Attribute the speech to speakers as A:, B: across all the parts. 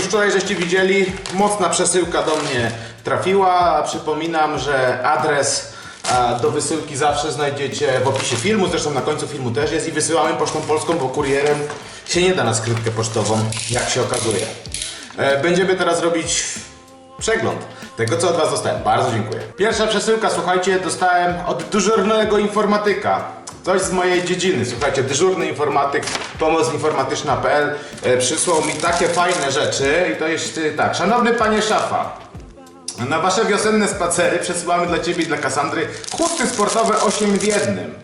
A: Już wczoraj żeście widzieli, mocna przesyłka do mnie trafiła. Przypominam, że adres do wysyłki zawsze znajdziecie w opisie filmu, zresztą na końcu filmu też jest i wysyłamy pocztą polską, bo kurierem się nie da na skrytkę pocztową, jak się okazuje. E, Będziemy teraz robić przegląd tego, co od Was dostałem. Bardzo dziękuję. Pierwsza przesyłka, słuchajcie, dostałem od dyżurnego informatyka. Coś z mojej dziedziny. Słuchajcie, dyżurny informatyk, pomocinformatyczna.pl e, przysłał mi takie fajne rzeczy i to jest e, tak. Szanowny panie Szafa, na wasze wiosenne spacery przesyłamy dla ciebie i dla Kasandry chusty sportowe 8 w jednym.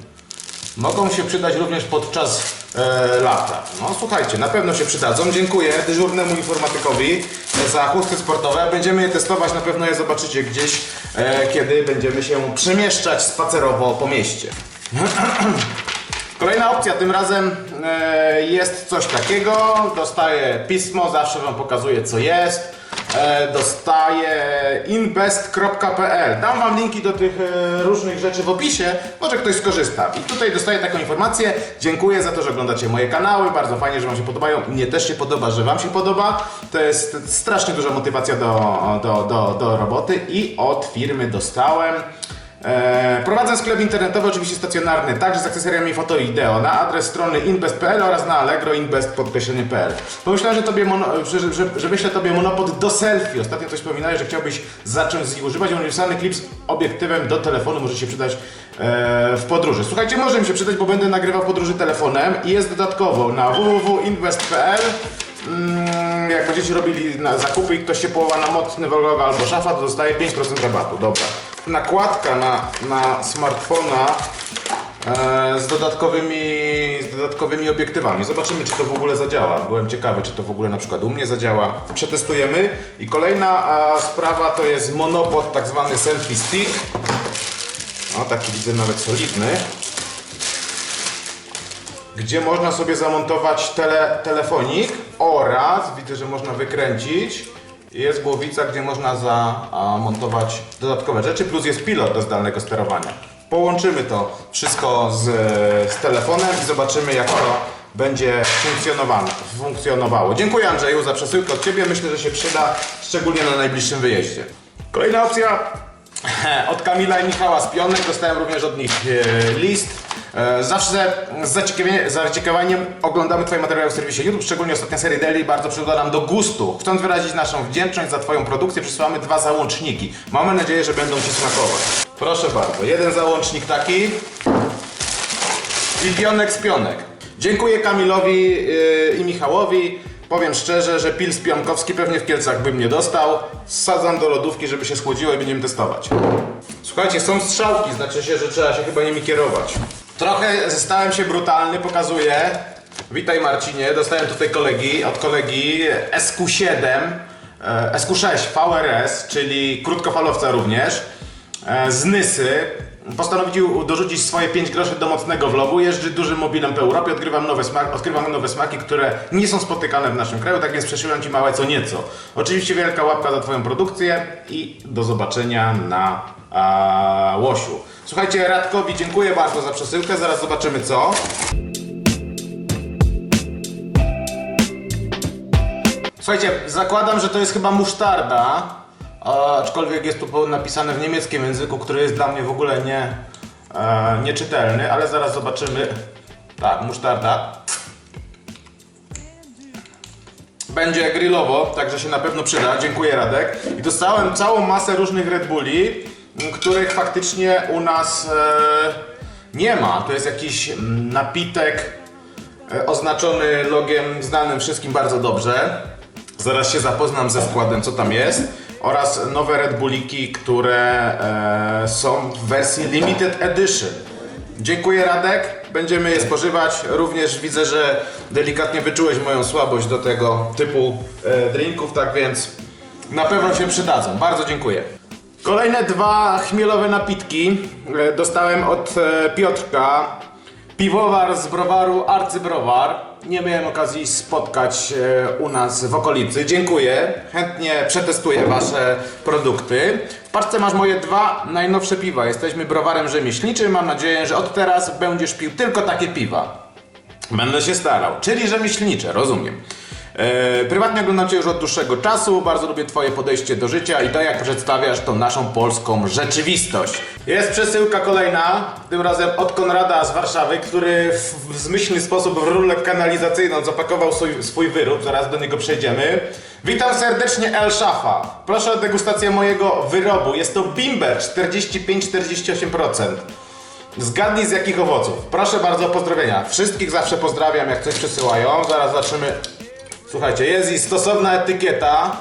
A: Mogą się przydać również podczas e, lata. No słuchajcie, na pewno się przydadzą. Dziękuję dyżurnemu informatykowi e, za chusty sportowe. Będziemy je testować, na pewno je zobaczycie gdzieś, e, kiedy będziemy się przemieszczać spacerowo po mieście. Kolejna opcja, tym razem e, jest coś takiego. Dostaję pismo, zawsze Wam pokazuję co jest. E, dostaję invest.pl. Dam Wam linki do tych e, różnych rzeczy w opisie, może ktoś skorzysta. I tutaj dostaję taką informację. Dziękuję za to, że oglądacie moje kanały. Bardzo fajnie, że Wam się podobają. Mnie też się podoba, że Wam się podoba. To jest strasznie duża motywacja do, do, do, do roboty. I od firmy dostałem. E, prowadzę sklep internetowy, oczywiście stacjonarny, także z akcesoriami foto i wideo, na adres strony invest.pl oraz na allegro invest.pl. Pomyślałem, że, tobie mono, że, że, że, wyślę tobie monopod do selfie. Ostatnio coś wspominałeś, że chciałbyś zacząć z nich używać. Uniwersalny klip z obiektywem do telefonu może się przydać e, w podróży. Słuchajcie, może mi się przydać, bo będę nagrywał podróży telefonem i jest dodatkowo na www.invest.pl Mm, jak będziecie robili zakupy i ktoś się połowa na mocny vlog albo szafa, to dostaje 5% rabatu. Dobra. Nakładka na, na smartfona e, z, dodatkowymi, z dodatkowymi obiektywami. Zobaczymy, czy to w ogóle zadziała. Byłem ciekawy, czy to w ogóle na przykład u mnie zadziała. Przetestujemy. I kolejna a, sprawa to jest monopod, tak zwany selfie stick. O, taki widzę nawet solidny gdzie można sobie zamontować tele, telefonik oraz widzę, że można wykręcić. Jest głowica, gdzie można zamontować dodatkowe rzeczy, plus jest pilot do zdalnego sterowania. Połączymy to wszystko z, z telefonem i zobaczymy, jak to będzie funkcjonowało. Dziękuję Andrzeju za przesyłkę od Ciebie. Myślę, że się przyda, szczególnie na najbliższym wyjeździe. Kolejna opcja od Kamila i Michała z Pionek. Dostałem również od nich e, list. E, Zawsze z zaciekawieniem, oglądamy Twoje materiały w serwisie YouTube, szczególnie ostatnia seria Daily bardzo przyda nam do gustu. Chcąc wyrazić naszą wdzięczność za Twoją produkcję, przysyłamy dwa załączniki. Mamy nadzieję, że będą Ci smakować. Proszę bardzo, jeden załącznik taki i pionek z pionek. Dziękuję Kamilowi yy, i Michałowi. Powiem szczerze, że pil z pionkowski pewnie w Kielcach bym nie dostał. Sadzam do lodówki, żeby się schłodziło i będziemy testować. Słuchajcie, są strzałki, znaczy się, że trzeba się chyba nimi kierować. Trochę stałem się brutalny, pokazuję. Witaj Marcinie, dostałem tutaj kolegi, od kolegi SQ7, e, SQ6 VRS, czyli krótkofalowca również, e, z Nysy. Postanowił dorzucić swoje 5 groszy do mocnego vlogu. Jeżdżę dużym mobilem po Europie, odkrywam nowe, smaki, odkrywam nowe smaki, które nie są spotykane w naszym kraju, tak więc przesyłam Ci małe co nieco. Oczywiście wielka łapka za Twoją produkcję i do zobaczenia na Łosiu. Słuchajcie, Radkowi dziękuję bardzo za przesyłkę, zaraz zobaczymy co. Słuchajcie, zakładam, że to jest chyba musztarda, aczkolwiek jest tu napisane w niemieckim języku, który jest dla mnie w ogóle nie, e, nieczytelny, ale zaraz zobaczymy. Tak, musztarda. Będzie grillowo, także się na pewno przyda. Dziękuję Radek. I dostałem całą masę różnych Red Bulli, których faktycznie u nas e, nie ma. To jest jakiś mm, napitek e, oznaczony logiem znanym wszystkim bardzo dobrze. Zaraz się zapoznam ze składem, co tam jest. Oraz nowe Red Bulliki, które e, są w wersji Limited Edition. Dziękuję Radek, będziemy je spożywać. Również widzę, że delikatnie wyczułeś moją słabość do tego typu drinków, tak więc na pewno się przydadzą. Bardzo dziękuję. Kolejne dwa chmielowe napitki e, dostałem od e, Piotrka. Piwowar z browaru Arcybrowar. Nie miałem okazji spotkać e, u nas w okolicy. Dziękuję. Chętnie przetestuję Wasze produkty. W paczce masz moje dwa najnowsze piwa. Jesteśmy browarem rzemieślniczym. Mam nadzieję, że od teraz będziesz pił tylko takie piwa. Będę się starał. Czyli rzemieślnicze, rozumiem. E, prywatnie oglądam Cię już od dłuższego czasu, bardzo lubię Twoje podejście do życia i to jak przedstawiasz tą naszą polską rzeczywistość. Jest przesyłka kolejna, tym razem od Konrada z Warszawy, który w, zmyślny sposób w rurę kanalizacyjną zapakował swój, swój wyrób, zaraz do niego przejdziemy. Witam serdecznie El Szafa. Proszę o degustację mojego wyrobu. Jest to Bimber 45-48%. Zgadnij z jakich owoców. Proszę bardzo, pozdrowienia. Wszystkich zawsze pozdrawiam, jak coś przesyłają. Zaraz zaczniemy. Słuchajcie, jest i stosowna etykieta.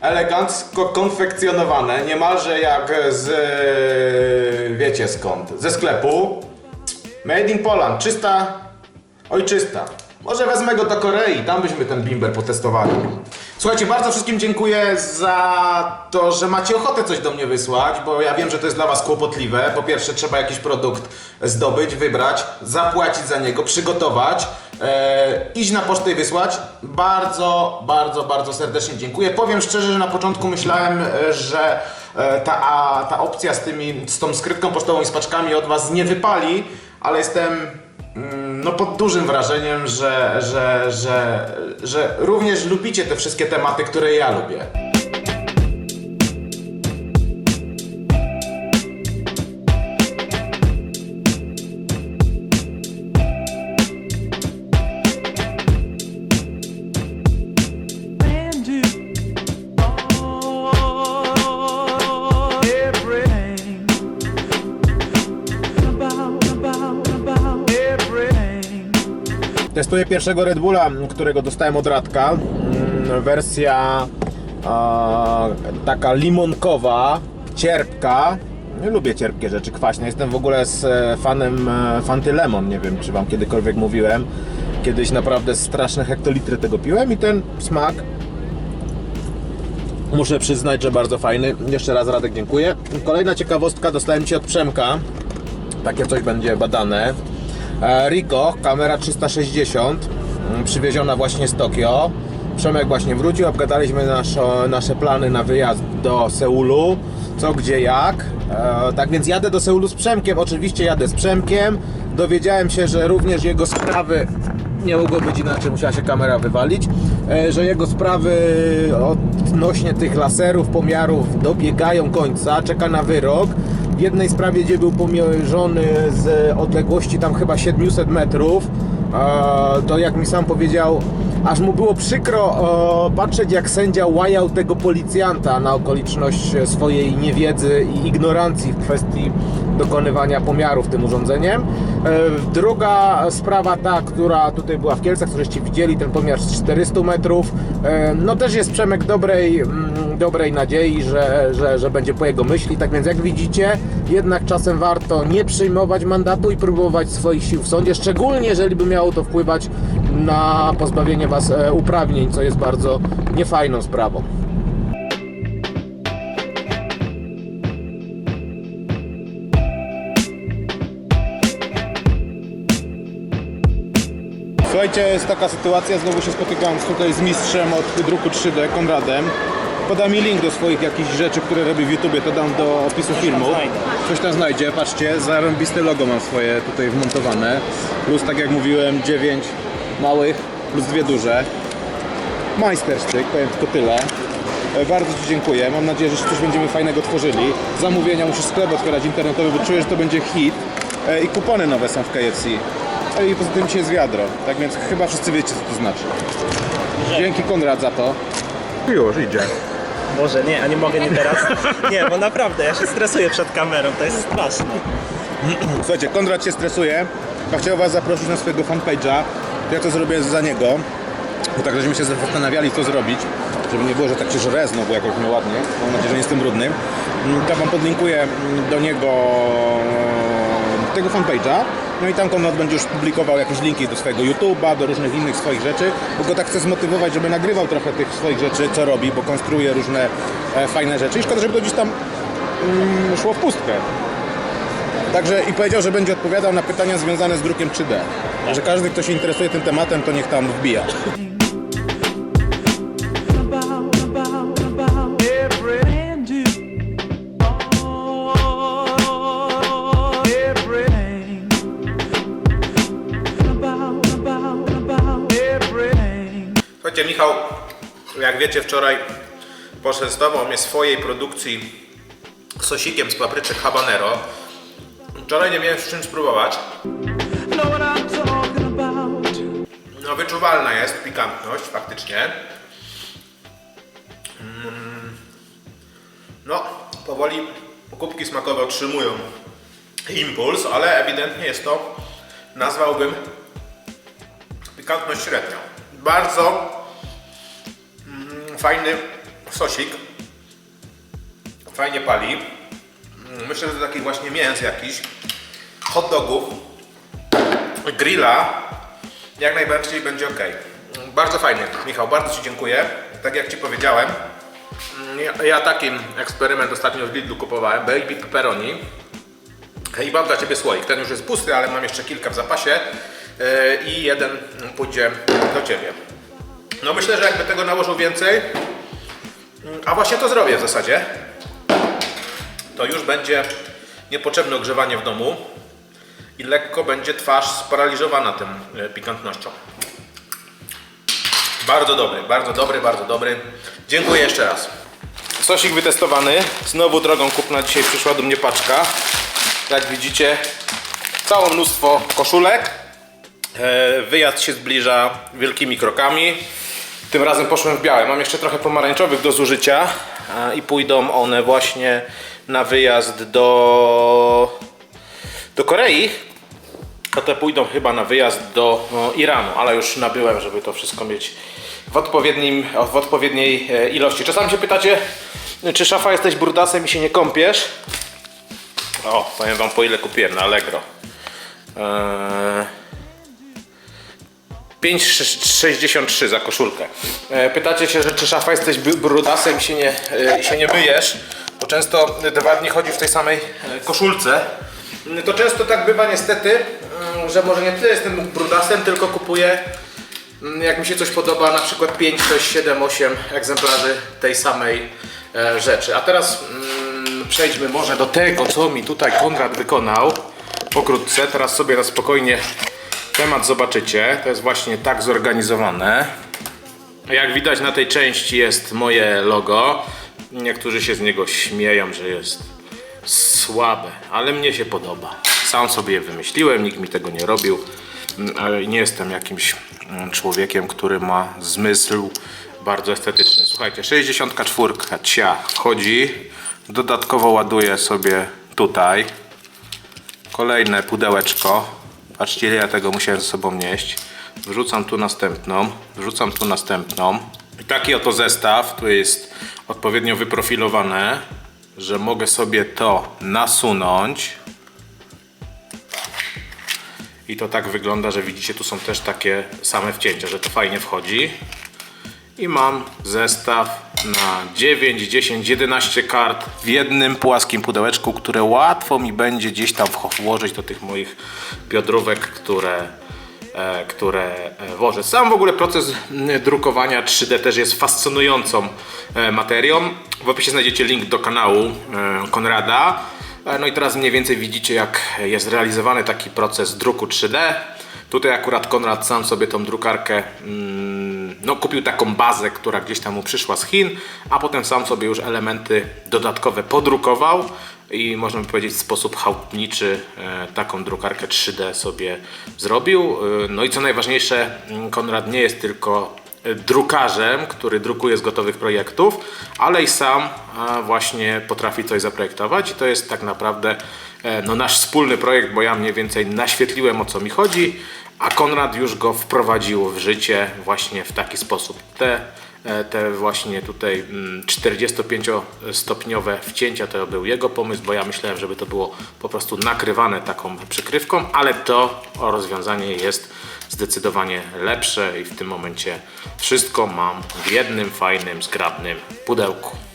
A: Elegancko konfekcjonowane, niemalże jak z. e, wiecie skąd? Ze sklepu. Made in Poland, czysta, ojczysta. Może wezmę go do Korei, tam byśmy ten bimber potestowali. Słuchajcie, bardzo wszystkim dziękuję za to, że macie ochotę coś do mnie wysłać, bo ja wiem, że to jest dla Was kłopotliwe. Po pierwsze, trzeba jakiś produkt zdobyć, wybrać, zapłacić za niego, przygotować, e, iść na pocztę i wysłać. Bardzo, bardzo, bardzo serdecznie dziękuję. Powiem szczerze, że na początku myślałem, e, że e, ta, a, ta opcja z, tymi, z tą skrytką pocztową i z paczkami od Was nie wypali, ale jestem no pod dużym wrażeniem, że, że, że, że również lubicie te wszystkie tematy, które ja lubię. Testuję pierwszego Red Bulla, którego dostałem od Radka. Mm, Wersja taka limonkowa, cierpka. Lubię cierpkie rzeczy, kwaśne. Jestem w ogóle z e, fanem e, Fanty Lemon. Nie wiem, czy wam kiedykolwiek mówiłem. Kiedyś naprawdę straszne hektolitry tego piłem i ten smak Muszę przyznać, że bardzo fajny. Jeszcze raz Radek dziękuję. Kolejna ciekawostka dostałem Ci od Przemka. Takie coś będzie badane. E, Rico, kamera 360, mm, przywieziona właśnie z Tokio. Przemek właśnie wrócił, obgadaliśmy nasze, nasze plany na wyjazd do Seulu. Co, gdzie, jak. E, tak więc jadę do Seulu z Przemkiem. Oczywiście jadę z Przemkiem. Dowiedziałem się, że również jego sprawy nie mogło być inaczej, musiała się kamera wywalić, e, że jego sprawy odnośnie tych laserów, pomiarów dobiegają końca, czeka na wyrok. W jednej sprawie, gdzie był pomierzony z odległości tam chyba 700 metrów, to jak mi sam powiedział, aż mu było przykro patrzeć jak sędzia łajał tego policjanta na okoliczność swojej niewiedzy i ignorancji w kwestii dokonywania pomiarów tym urządzeniem. E, Druga sprawa, ta, która tutaj była w Kielcach, któreście widzieli, ten pomiar z 400 metrów, e, no też jest Przemek dobrej, mm, dobrej nadziei, że, że, że będzie po jego myśli. Tak więc jak widzicie, jednak czasem warto nie przyjmować mandatu i próbować swoich sił w sądzie, szczególnie jeżeli by miało to wpływać na pozbawienie Was e, uprawnień, co jest bardzo niefajną sprawą. Słuchajcie, jest taka sytuacja, znowu się spotykam tutaj z mistrzem od druku 3D, Konradem. Poda mi link do swoich jakichś rzeczy, które robi w YouTubie, to dam do opisu filmu. Coś tam znajdzie, patrzcie, zarąbiste logo mam swoje tutaj wmontowane. Plus, tak jak mówiłem, 9 małych, plus dwie duże. Majstersztyk, powiem tylko tyle. E, Bardzo Ci dziękuję. Mam nadzieję, że coś będziemy fajnego tworzyli. Zamówienia muszę sklep otwierać internetowy, bo czuję, że to będzie hit. E, I kupony nowe są w KFC. E, I poza tym dzisiaj jest wiadro. Tak więc chyba wszyscy wiecie, co to znaczy. Dzięki Konrad za to. Już idzie.
B: Może nie, a nie mogę nie teraz. Nie, bo naprawdę, ja się stresuję przed kamerą, to jest straszne.
A: Słuchajcie, Konrad się stresuje, a chciał Was zaprosić na swojego fanpage'a. Ja to zrobię za niego. Bo tak żeśmy się zastanawiali, co zrobić, żeby nie było, że tak się żre znowu jakoś nieładnie. Mam nadzieję, że nie jestem brudny. Mm, To Wam podlinkuję mm, do niego do tego fanpage'a. No i tam Konrad będzie już publikował jakieś linki do swojego YouTube'a, do różnych innych swoich rzeczy, bo go tak chcę zmotywować, żeby nagrywał trochę tych swoich rzeczy, co robi, bo konstruuje różne e, fajne rzeczy. I szkoda, żeby to gdzieś tam mm, szło w pustkę. Także i powiedział, że będzie odpowiadał na pytania związane z drukiem 3D. Że każdy, kto się interesuje tym tematem, to niech tam wbija. Jak wiecie, wczoraj poczęstował mnie swojej produkcji sosikiem z papryczek habanero. Wczoraj nie miałem z czym spróbować. No wyczuwalna jest pikantność faktycznie. Mm. No, powoli kubki smakowe otrzymują impuls, ale ewidentnie jest to, nazwałbym pikantność średnia. Bardzo fajny sosik. Fajnie pali. Mm, Myślę, że do takich właśnie mięs jakichś, hot dogów, grilla jak najbardziej będzie ok. Bardzo fajnie, Michał, bardzo Ci dziękuję. Tak jak Ci powiedziałem, ja, ja taki eksperyment ostatnio w Lidlu kupowałem, baby pepperoni. I mam dla Ciebie słoik. Ten już jest pusty, ale mam jeszcze kilka w zapasie yy, i jeden pójdzie do Ciebie. No myślę, że jakby tego nałożył więcej, a właśnie to zrobię w zasadzie, to już będzie niepotrzebne ogrzewanie w domu i lekko będzie twarz sparaliżowana tym e, pikantnością. Bardzo dobry, bardzo dobry, bardzo dobry. Dziękuję jeszcze raz. Sosik wytestowany. Znowu drogą kupna dzisiaj przyszła do mnie paczka. Jak widzicie, całe mnóstwo koszulek. E, Wyjazd się zbliża wielkimi krokami. Tym razem poszłem w białe. Mam jeszcze trochę pomarańczowych do zużycia a, i pójdą one właśnie na wyjazd do, do Korei. To te pójdą chyba na wyjazd do no, Iranu, ale już nabyłem, żeby to wszystko mieć w, odpowiednim, w odpowiedniej e, ilości. Czasami się pytacie, czy szafa jesteś brudasem i się nie kąpiesz? O, powiem wam po ile kupiłem na Allegro. Eee... 5,63 za koszulkę. E, Pytacie się, że czy szafa jesteś br- brudasem i się nie, e, się nie myjesz, bo często dwa dni chodzi w tej samej e, koszulce. Mm, To często tak bywa niestety, mm, że może nie tyle jestem brudasem, tylko kupuję mm, jak mi się coś podoba, na przykład 5, 6, 7, 8 egzemplarzy tej samej rzeczy. A teraz przejdźmy może do tego, co mi tutaj Konrad wykonał pokrótce. Teraz sobie na spokojnie temat zobaczycie. To jest właśnie tak zorganizowane. Jak widać na tej części jest moje logo. Niektórzy się z niego śmieją, że jest słabe, ale mnie się podoba. Sam sobie je wymyśliłem, nikt mi tego nie robił. Mm, nie jestem jakimś mm, człowiekiem, który ma zmysł bardzo estetyczny. Słuchajcie, 64 cia wchodzi. Dodatkowo ładuję sobie tutaj kolejne pudełeczko. Patrzcie, ile ja tego musiałem ze sobą nieść. Wrzucam tu następną, wrzucam tu następną. I taki oto zestaw, tu jest odpowiednio wyprofilowane, że mogę sobie to nasunąć. I to tak wygląda, że widzicie, tu są też takie same wcięcia, że to fajnie wchodzi. I mam zestaw na 9, 10, 11 kart w jednym płaskim pudełeczku, które łatwo mi będzie gdzieś tam włożyć do tych moich biodrówek, które, e, które e, włożę. Sam w ogóle proces mm, drukowania 3D też jest fascynującą e, materią. W opisie znajdziecie link do kanału Konrada. No i teraz mniej więcej widzicie jak jest realizowany taki proces druku 3D. Tutaj akurat Konrad sam sobie tą drukarkę mm, no, kupił taką bazę, która gdzieś tam mu przyszła z Chin, a potem sam sobie już elementy dodatkowe podrukował i można by powiedzieć w sposób chałupniczy e, taką drukarkę 3D sobie zrobił. E, No i co najważniejsze, mm, Konrad nie jest tylko e, drukarzem, który drukuje z gotowych projektów, ale i sam właśnie potrafi coś zaprojektować i to jest tak naprawdę no, nasz wspólny projekt, bo ja mniej więcej naświetliłem o co mi chodzi, a Konrad już go wprowadził w życie właśnie w taki sposób. Te, e, te właśnie tutaj mm, 45-stopniowe wcięcia to był jego pomysł, bo ja myślałem, żeby to było po prostu nakrywane taką przykrywką, ale to rozwiązanie jest zdecydowanie lepsze i w tym momencie wszystko mam w jednym fajnym, zgrabnym pudełku.